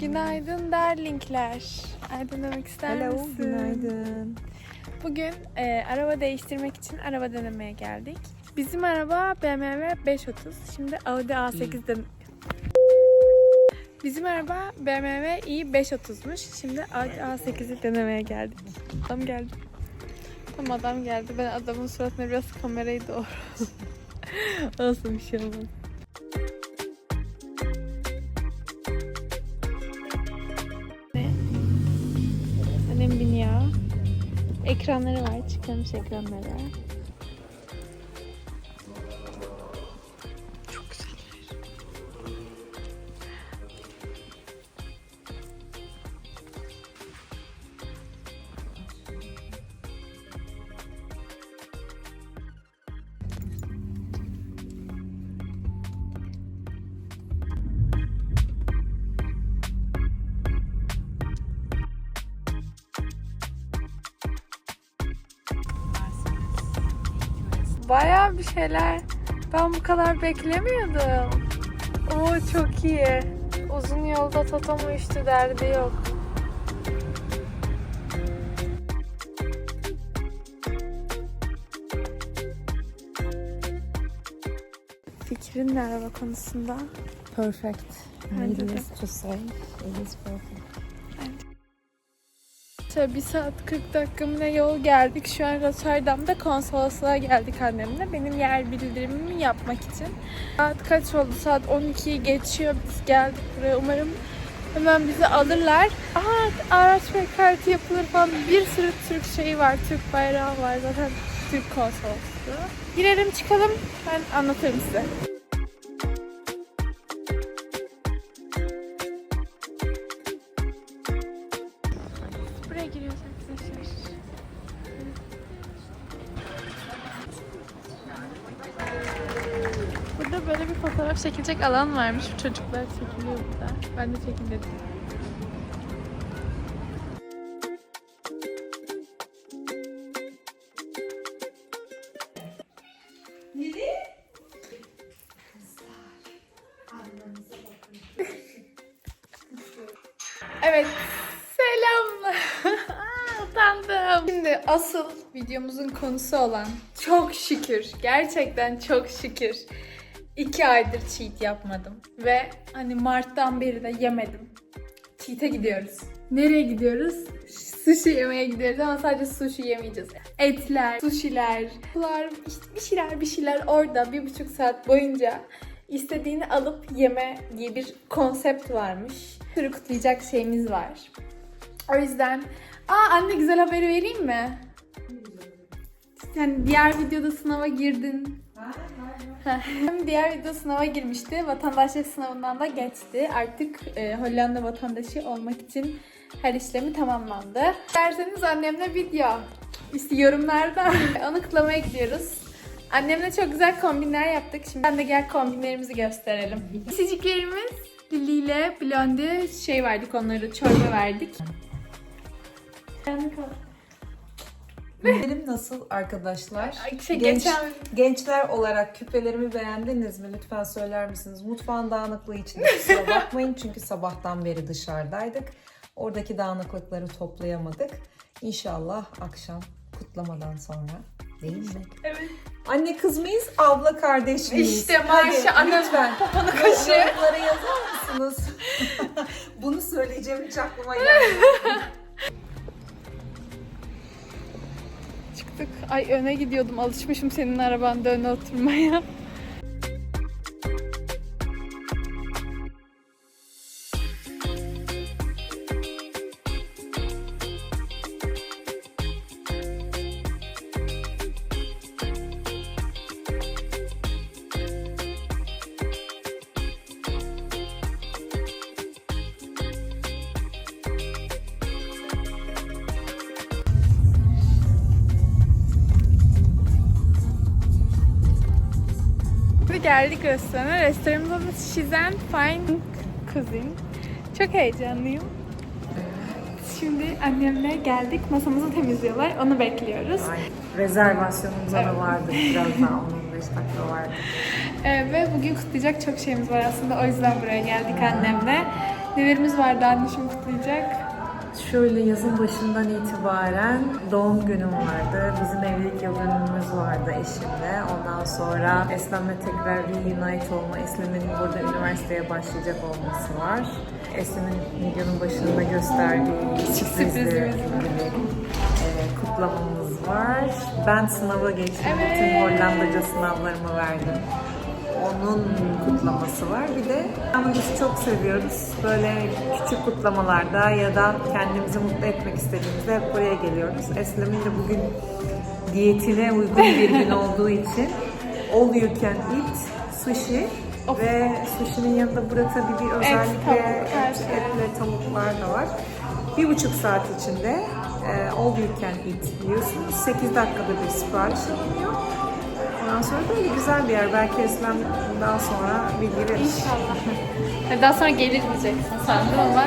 Günaydın darlingler. Aydınlamak ister Hello, misin? günaydın. Bugün e, araba değiştirmek için araba denemeye geldik. Bizim araba BMW 530. Şimdi Audi A8 den- Bizim araba BMW i530'muş. Şimdi Audi A8'i denemeye geldik. Adam geldi. Tam adam geldi. Ben adamın suratına biraz kamerayı doğru. Olsun bir şey olmaz. Ekranları var. Çıkarmış ekranları. Bayağı bir şeyler. Ben bu kadar beklemiyordum. Oo çok iyi. Uzun yolda totom uyuştu derdi yok. Fikrin ne araba konusunda? Perfect. Bence de. To say, it is perfect. Şöyle bir saat 40 dakika mı ne yol geldik. Şu an Rotterdam'da konsolosluğa geldik annemle. Benim yer bildirimimi yapmak için. Saat kaç oldu? Saat 12'yi geçiyor. Biz geldik buraya. Umarım hemen bizi alırlar. Aha araç ve kartı yapılır falan. Bir sürü Türk şeyi var. Türk bayrağı var zaten. Türk konsolosluğu. Girelim çıkalım. Ben anlatırım size. Çekilecek alan varmış. Çocuklar çekiliyor burada. Ben de çekin dedim. Evet. Selamlar. Aa, Utandım. Şimdi asıl videomuzun konusu olan çok şükür, gerçekten çok şükür iki aydır cheat yapmadım. Ve hani Mart'tan beri de yemedim. Cheat'e gidiyoruz. Nereye gidiyoruz? Sushi yemeye gidiyoruz ama sadece sushi yemeyeceğiz. Etler, sushiler, işte bir şeyler bir şeyler orada bir buçuk saat boyunca istediğini alıp yeme diye bir konsept varmış. Bir kutlayacak şeyimiz var. O yüzden aa anne güzel haberi vereyim mi? Sen diğer videoda sınava girdin. Hem diğer video sınava girmişti. Vatandaşlık sınavından da geçti. Artık e, Hollanda vatandaşı olmak için her işlemi tamamlandı. Derseniz annemle video. İşte yorumlarda onu kutlamaya gidiyoruz. Annemle çok güzel kombinler yaptık. Şimdi ben de gel kombinlerimizi gösterelim. Siciklerimiz Lili ile Blondie şey verdik onları çorba verdik. Benim nasıl arkadaşlar? Ay, şey, Genç- geçen Gençler olarak küpelerimi beğendiniz mi? Lütfen söyler misiniz? Mutfağın dağınıklığı için kusura bakmayın çünkü sabahtan beri dışarıdaydık. Oradaki dağınıklıkları toplayamadık. İnşallah akşam kutlamadan sonra değil mi? Evet. Anne kız mıyız, abla kardeş miyiz? İşte annem lütfen. poponu kaşı. Yorumlara yazar mısınız? Bunu söyleyeceğim hiç aklıma gelmedi. Ay öne gidiyordum. Alışmışım senin arabanda öne oturmaya. Geldik restorana. Restoranımız adı Shizen Fine Cuisine. Çok heyecanlıyım. Şimdi annemle geldik. Masamızı temizliyorlar. Onu bekliyoruz. Rezervasyonumuz Evet. vardı. Biraz daha 15 dakika vardı. Ee, ve bugün kutlayacak çok şeyimiz var aslında. O yüzden buraya geldik annemle. Nelerimiz vardı anne şimdi kutlayacak? Şöyle yazın başından itibaren doğum günüm vardı. Bizim evlilik yıl dönümümüz vardı eşimle. Ondan sonra Eslem'le tekrar reunite olma, Eslem'in burada üniversiteye başlayacak olması var. Eslem'in videonun başında gösterdiği sürprizli e, kutlamamız var. Ben sınava geçtim. Evet. Bütün Hollandaca sınavlarımı verdim. Onun kutlaması var. Bir de ama biz çok seviyoruz. Böyle küçük kutlamalarda ya da kendimizi mutlu etmek istediğimizde hep buraya geliyoruz. Eslem'in de bugün diyetine uygun bir gün olduğu için all you can eat sushi ve sushi'nin yanında burada tabii bir özellikle tavuk, her et, şey. et ve tavuklar da var. Bir buçuk saat içinde e, all you can eat yiyorsunuz. 8 dakikada bir sipariş alınıyor. Ondan sonra böyle güzel bir yer. Belki Eslem daha sonra bilgi verir. İnşallah. Daha sonra gelir diyeceksin sandım ama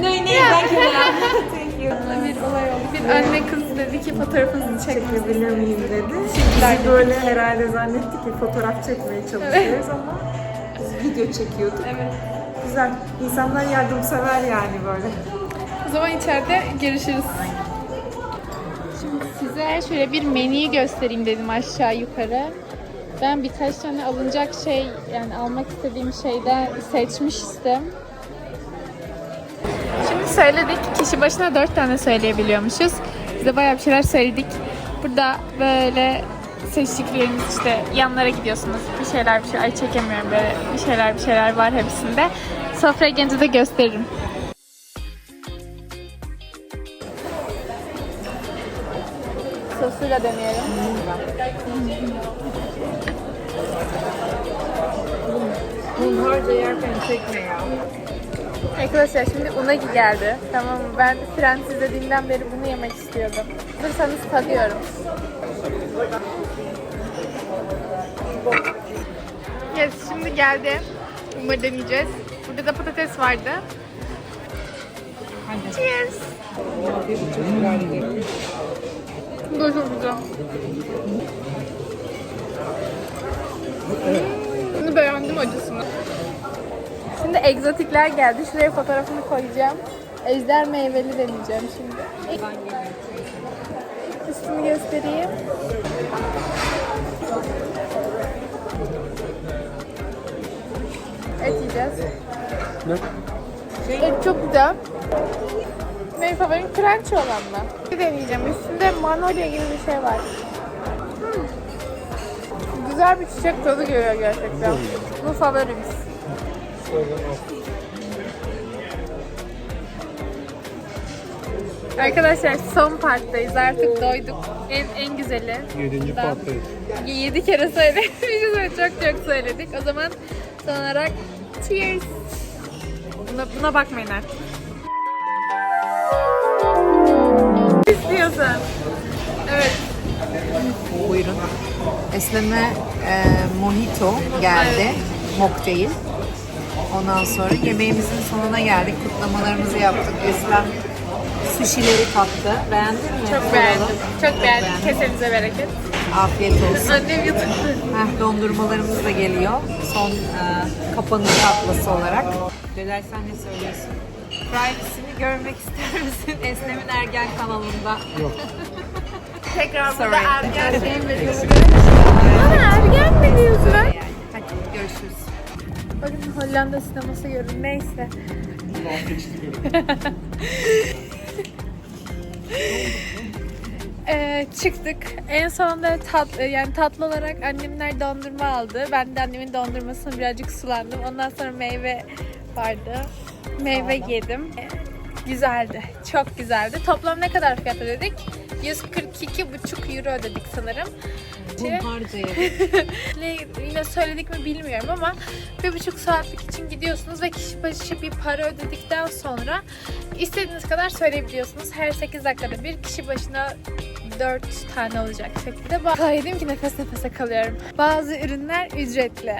Ne ne belki Thank you. bir olay oldu. Bir anne kız dedi ki fotoğrafınızı çekin. Çekebilir miyim dedi. Bizi böyle herhalde zannetti ki fotoğraf çekmeye çalışıyoruz ama biz video çekiyorduk. Evet. Güzel. İnsanlar yardımsever yani böyle. O zaman içeride görüşürüz. Size şöyle bir menüyü göstereyim dedim aşağı yukarı. Ben birkaç tane alınacak şey yani almak istediğim şeyden seçmiştim. Şimdi söyledik. Kişi başına dört tane söyleyebiliyormuşuz. Biz de bayağı bir şeyler söyledik. Burada böyle seçtiklerimiz işte yanlara gidiyorsunuz. Bir şeyler bir şey. Ay çekemiyorum böyle bir şeyler bir şeyler var hepsinde. Sofraya gelince de gösteririm. Sosuyla deneyelim. Hunharca yerken çekme ya. Arkadaşlar şimdi unagi geldi. Tamam mı? Ben Friends izlediğimden beri bunu yemek istiyordum. Dursanız tadıyorum. Yes, şimdi geldi. Bunları deneyeceğiz. Burada da patates vardı. Cheers. Bu da çok güzel. Hmm, Bunu beğendim acısını. Şimdi egzotikler geldi. Şuraya fotoğrafını koyacağım. Ejder meyveli deneyeceğim şimdi. Üstünü göstereyim. Et yiyeceğiz. Et çok güzel. Benim favorim crunch olan mı? Bir deneyeceğim. Üstünde manolya gibi bir şey var. Hmm. Güzel bir çiçek tadı geliyor gerçekten. Bu favorimiz. Arkadaşlar son parktayız. Artık doyduk. En, en güzeli. Yedinci Ben- parktayız. 7 kere söyledik. Biz de çok çok söyledik. O zaman son olarak cheers. Buna, buna bakmayın artık. İstiyorsan. Evet. Buyurun. Eslem'e e, mojito geldi. Mocktail. Ondan sonra yemeğimizin sonuna geldik. Kutlamalarımızı yaptık. Eslem sushileri tattı. Beğendin mi? Çok beğendim. Soralım. Çok beğendim. Kesenize bereket. Afiyet olsun. Annem yuttu. Heh, dondurmalarımız da geliyor. Son e, kapanış tatlısı olarak. Celal sen ne söylüyorsun? Privacy'ni görmek ister misin? Eslem'in Ergen kanalında. Tekrar Sorry. burada ergen şey veriyoruz. Bana ergen mi diyorsun? Yani. Hadi görüşürüz. Bakın Hollanda sineması görün. Neyse. Ee, çıktık. En sonunda tat, yani tatlı olarak annemler dondurma aldı. Ben de annemin dondurmasına birazcık sulandım. Ondan sonra meyve vardı. Meyve yedim. Güzeldi. Çok güzeldi. Toplam ne kadar fiyat ödedik? 142,5 euro ödedik sanırım. Ne yine söyledik mi bilmiyorum ama bir buçuk saatlik için gidiyorsunuz ve kişi başı bir para ödedikten sonra istediğiniz kadar söyleyebiliyorsunuz. Her 8 dakikada bir kişi başına 4 tane olacak şekilde. Yedim ki nefes nefese kalıyorum. Bazı ürünler ücretli.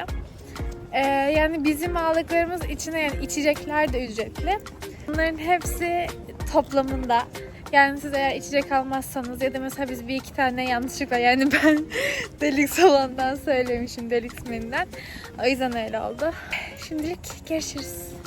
Ee, yani bizim aldıklarımız içine yani içecekler de ücretli. Bunların hepsi toplamında. Yani siz eğer içecek almazsanız ya da mesela biz bir iki tane yanlışlıkla yani ben Delix olandan söylemişim Delix menüden. O yüzden öyle oldu. Şimdilik görüşürüz.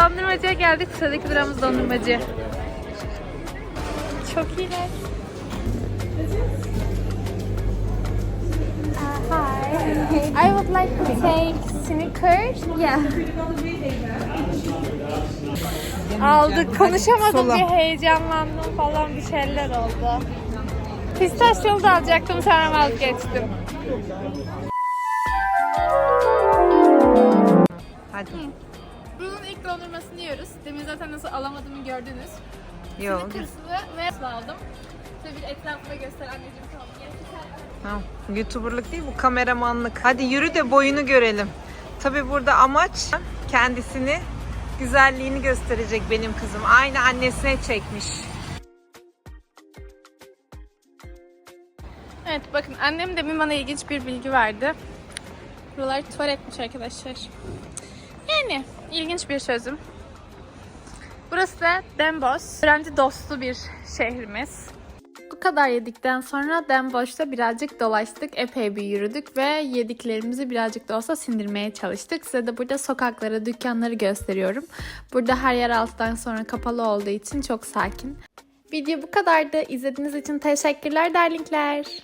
Dondurmacıya geldik. Sıradaki durağımız dondurmacı. Çok iyiler. Uh, hi. I would like to take Snickers. Yeah. Aldık. Konuşamadım Sola. bir heyecanlandım falan bir şeyler oldu. Pistasyolu da alacaktım sonra vazgeçtim. Hadi. Bunun dondurmasını yiyoruz. Demin zaten nasıl alamadığımı gördünüz. Yok. Snickers'ını ve nasıl aldım. Size bir etrafıma göster anneciğim tamam. Tamam. Youtuberlık değil bu kameramanlık. Hadi yürü de boyunu görelim. Tabi burada amaç kendisini güzelliğini gösterecek benim kızım. Aynı annesine çekmiş. Evet bakın annem demin bana ilginç bir bilgi verdi. Buralar tuvaletmiş arkadaşlar. Yani ilginç bir çözüm. Burası da Dembos. Öğrenci dostu bir şehrimiz. Bu kadar yedikten sonra Dembos'ta birazcık dolaştık, epey bir yürüdük ve yediklerimizi birazcık da olsa sindirmeye çalıştık. Size de burada sokakları, dükkanları gösteriyorum. Burada her yer alttan sonra kapalı olduğu için çok sakin. Video bu kadardı. İzlediğiniz için teşekkürler darlinkler.